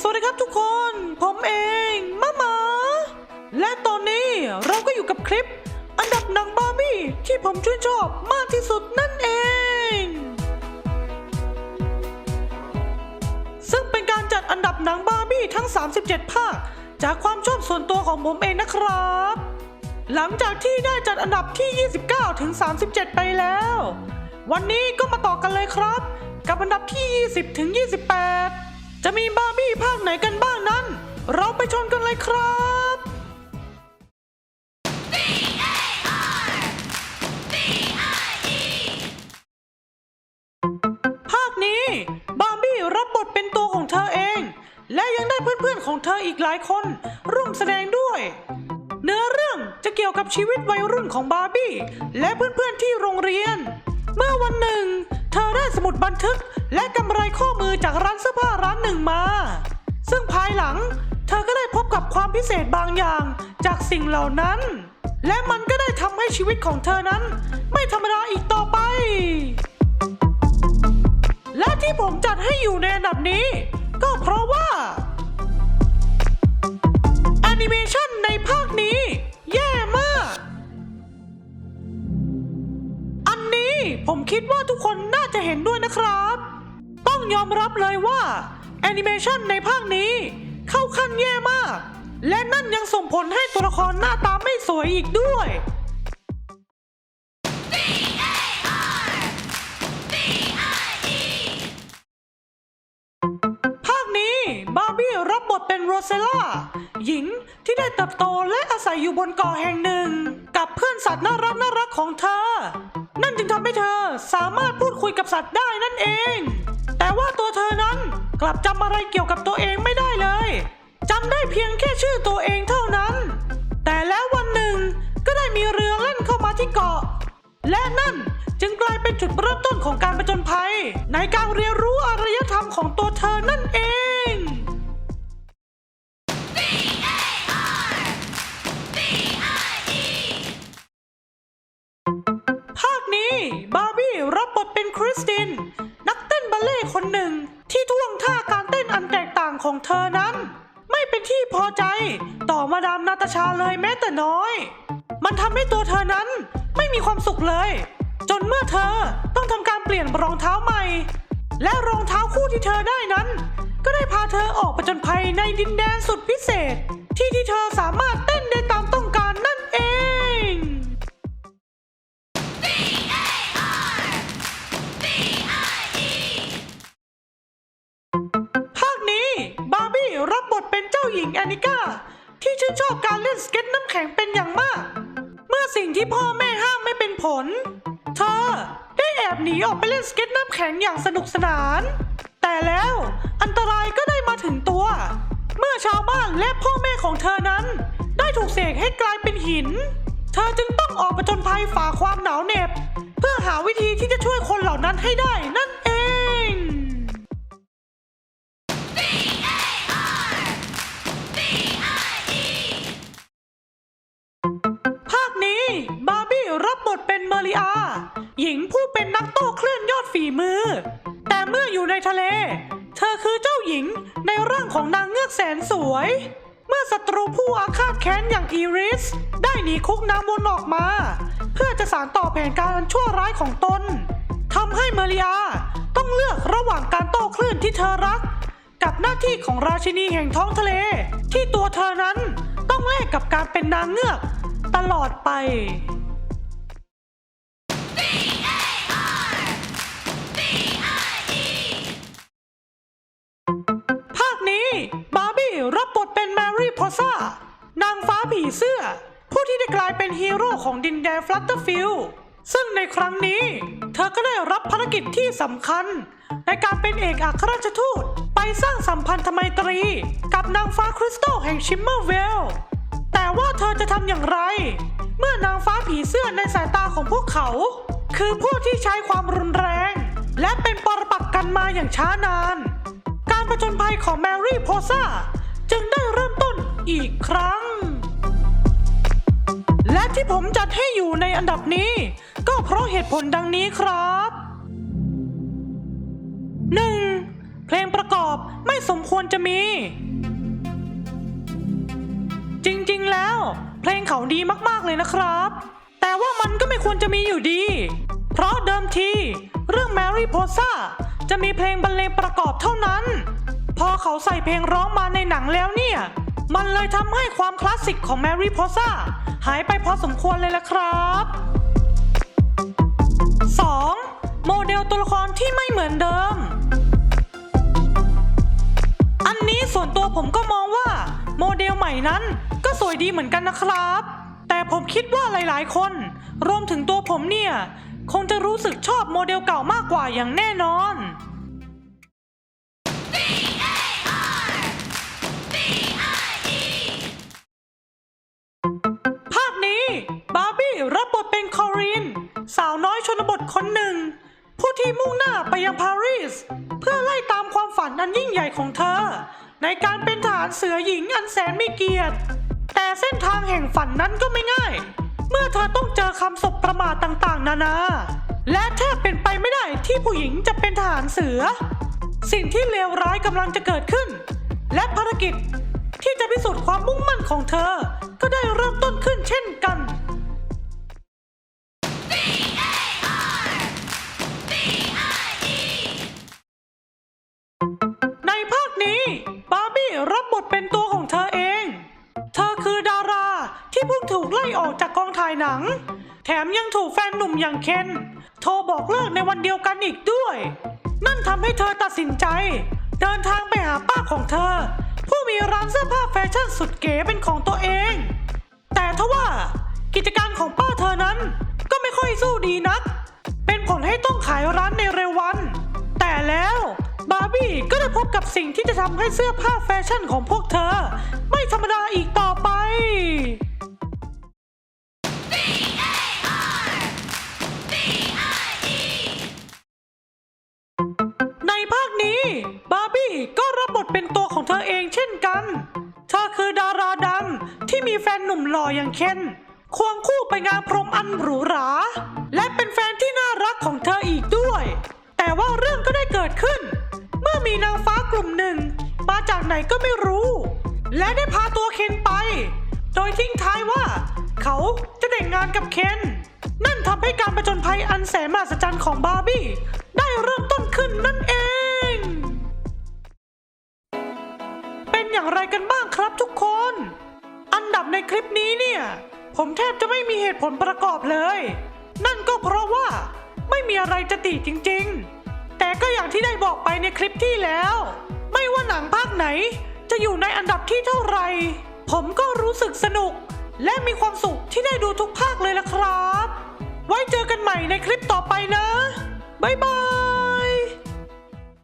สวัสดีครับทุกคน ผมเองมาหมา และตอนนี้เราก็อยู่กับคลิป อันดับหนังบาร์บี้ที่ผมชื่นชอบมากที่สุดนั่นเอง ซึ่งเป็นการจัดอันดับหนังบาร์บี้ทั้ง 37 ภาค จากความชอบส่วนตัวของผมเองนะครับ หลังจากที่ได้จัดอันดับที่ 29 ถึง 37 ไปแล้ว วันนี้ก็มาต่อกันเลยครับ กับอันดับที่ 20 ถึง 28 จะมีบาร์บี้ เลยครับ ภาคนี้ บาร์บี้รับบทเป็นตัวของเธอเอง และยังได้เพื่อนๆของเธออีกหลายคน ร่วมแสดงด้วย เนื้อเรื่องจะเกี่ยวกับชีวิตวัยรุ่นของบาร์บี้ และเพื่อนๆที่โรงเรียน เมื่อวันหนึ่ง เธอได้สมุดบันทึกและกำไรข้อมือจากร้านเสื้อผ้าร้านหนึ่งมา ซึ่งภายหลัง ธอก็ได้พบกับความพิเศษบางอย่างจากสิ่งเหล่านั้น และมันก็ได้ทำให้ชีวิตของเธอนั้น ไม่ธรรมดาอีกต่อไป และที่ผมจัดให้อยู่ในอันดับนี้ ก็เพราะว่าแอนิเมชันในภาคนี้ แย่มาก อันนี้ผมคิดว่าทุกคนน่าจะเห็นด้วยนะครับ ต้องยอมรับเลยว่าแอนิเมชันในภาคนี้ และนั่นยังส่งผลให้ตัวละครหน้าตาไม่สวยอีกด้วย ภาคนี้บาร์บี้รับบทเป็นโรเซล่า หญิงที่ได้เติบโตและอาศัยอยู่บนเกาะแห่งหนึ่ง กับเพื่อนสัตว์น่ารักน่ารักของเธอ นั่นจึงทำให้เธอสามารถพูดคุยกับสัตว์ได้นั่นเอง แต่ว่าตัวเธอนั้นกลับจำอะไรเกี่ยวกับตัวเองไม่ได้เลย ชื่อตัวเองเท่านั้น แต่แล้ววันหนึ่งก็ได้มีเรือแล่นเข้ามาที่เกาะ และนั่นจึงกลายเป็นจุดเริ่มต้นของการประจนภัย ในการเรียนรู้อารยธรรมของตัวเธอนั่นเอง ภาคนี้บาร์บี้รับบทเป็นคริสติน นักเต้นบัลเล่ต์คนหนึ่งที่ท่วงท่าการเต้นอันแตกต่างของเธอนั้น เป็นที่พอใจ ต่อมาดามนาตาชาเลยแม้แต่น้อย มันทำให้ตัวเธอนั้นไม่มีความสุขเลย จนเมื่อเธอต้องทำการเปลี่ยนรองเท้าใหม่ และรองเท้าคู่ที่เธอได้นั้น ก็ได้พาเธอออกประจนภัยในดินแดนสุดพิเศษ ที่ที่เธอ อบการเล่นสเก็ตน้ำแข็งเป็นอย่างมาก เมื่อสิ่งที่พ่อแม่ห้ามไม่เป็นผล เธอได้แอบหนีออกไปเล่นสเก็ตน้ำแข็งอย่างสนุกสนาน แต่แล้วอันตรายก็ได้มาถึงตัว เมื่อชาวบ้านและพ่อแม่ของเธอนั้น ได้ถูกเสกให้กลายเป็นหิน เธอจึงต้องออกประจนภัยฝ่าความหนาวเหน็บ เพื่อหาวิธีที่จะช่วยคนเหล่านั้นให้ได้นั่น บาร์บี้รับบทเป็นเมริอา หญิงผู้เป็นนักโต้คลื่นยอดฝีมือ แต่เมื่ออยู่ในทะเล เธอคือเจ้าหญิงในร่างของนางเงือกแสนสวย เมื่อศัตรูผู้อาฆาตแค้นอย่างอีริส ได้หนีคุกน้ำวนออกมา เพื่อจะสานต่อแผนการอันชั่วร้ายของตนทำให้เมริอาต้องเลือกระหว่างการโต้คลื่นที่เธอรัก กับหน้าที่ของราชินีแห่งท้องทะเล ที่ตัวเธอนั้นต้องแลกกับการเป็นนางเงือก ตลอดไป ภาคนี้ บาร์บี้รับบทเป็นแมรี่พอซ่านางฟ้าผีเสื้อ ผู้ที่ได้กลายเป็นฮีโร่ของดินแดนฟลัตเตอร์ฟิลด์ซึ่งในครั้งนี้ เธอก็ได้รับภารกิจที่สำคัญ ในการเป็นเอกอัครราชทูต ไปสร้างสัมพันธไมตรี กับนางฟ้าคริสตัลแห่งชิมเมอร์เวล แต่ว่าเธอจะทำอย่างไร เมื่อนางฟ้าผีเสื้อในสายตาของพวกเขา คือผู้ที่ใช้ความรุนแรง และเป็นปรปักษ์กันมาอย่างช้านาน การประจนภัยของแมรี่โพซ่าจึงได้เริ่มต้นอีกครั้ง และที่ผมจัดให้อยู่ในอันดับนี้ ก็เพราะเหตุผลดังนี้ครับ 1. เพลงประกอบไม่สมควรจะมี งๆแล้ว เพลงเขาดีมากๆเลยนะครับ แต่ว่ามันก็ไม่ควรจะมีอยู่ดี เพราะเดิมที เรื่อง Mary p o s a จะมีเพลงบรรเลงประกอบเท่านั้น พอเขาใส่เพลงร้องมาในหนังแล้วเนี่ย มันเลยทำให้ความคลาสสิกของ Mary p o s a หายไปพอสมควรเลยละครับ 2. โมเดลตัวละครที่ไม่เหมือนเดิม อันนี้ส่วนตัวผมก็มองว่า โมเดลใหม่นั้น ก็สวยดีเหมือนกันนะครับ แต่ผมคิดว่าหลายๆ คน รวมถึงตัวผมเนี่ย คงจะรู้สึกชอบโมเดลเก่ามากกว่าอย่างแน่นอน ภาคนี้บาร์บี้รับบทเป็นคอริน สาวน้อยชนบทคนหนึ่ง ผู้ที่มุ่งหน้าไปยังปารีส เพื่อไล่ตามความฝันอันยิ่งใหญ่ของเธอในการเป็นทหารเสือหญิงอันแสนมีเกียรติ แต่เส้นทางแห่งฝันนั้นก็ไม่ง่าย เมื่อเธอต้องเจอคำสบประมาทต่างๆ นานา และแทบเป็นไปไม่ได้ที่ผู้หญิงจะเป็นทหารเสือ สิ่งที่เลวร้ายกำลังจะเกิดขึ้น และภารกิจที่จะพิสูจน์ความมุ่งมั่นของเธอ ก็ได้เริ่มต้นขึ้นเช่นกันใน ถ่ายหนัง แถมยังถูกแฟนหนุ่มอย่างเคน โทรบอกเลิกในวันเดียวกันอีกด้วย นั่นทำให้เธอตัดสินใจ เดินทางไปหาป้าของเธอ ผู้มีร้านเสื้อผ้าแฟชั่นสุดเก๋เป็นของตัวเอง แต่ทว่ากิจการของป้าเธอนั้นก็ไม่ค่อยสู้ดีนัก เป็นผลให้ต้องขายร้านในเร็ววัน แต่แล้วบาร์บี้ก็ได้พบกับสิ่งที่จะทำให้เสื้อผ้าแฟชั่นของพวกเธอ ไม่ธรรมดาอีกต่อไป บาร์บี้ก็รับบทเป็นตัวของเธอเองเช่นกัน เธอคือดาราดังที่มีแฟนหนุ่มหล่ออย่างเคนควงคู่ไปงานพรมอันหรูหรา และเป็นแฟนที่น่ารักของเธออีกด้วย แต่ว่าเรื่องก็ได้เกิดขึ้น เมื่อมีนางฟ้ากลุ่มหนึ่งมาจากไหนก็ไม่รู้ และได้พาตัวเคนไป โดยทิ้งท้ายว่า เขาจะแต่งงานกับเคนนั่นทำให้การประจนภัยอันแสนมหัศจรรย์ของบาร์บี้ได้เริ่มต้นขึ้นนั่นเองเป็น อย่างไรกันบ้างครับทุกคน อันดับในคลิปนี้เนี่ย ผมแทบจะไม่มีเหตุผลประกอบเลย นั่นก็เพราะว่าไม่มีอะไรจะติจริง ๆ แต่ก็อย่างที่ได้บอกไปในคลิปที่แล้ว ไม่ว่าหนังภาคไหน จะอยู่ในอันดับที่เท่าไหร่ ผมก็รู้สึกสนุก และมีความสุขที่ได้ดูทุกภาคเลยละครับ ไว้เจอกันใหม่ในคลิปต่อไปนะ บ๊ายบาย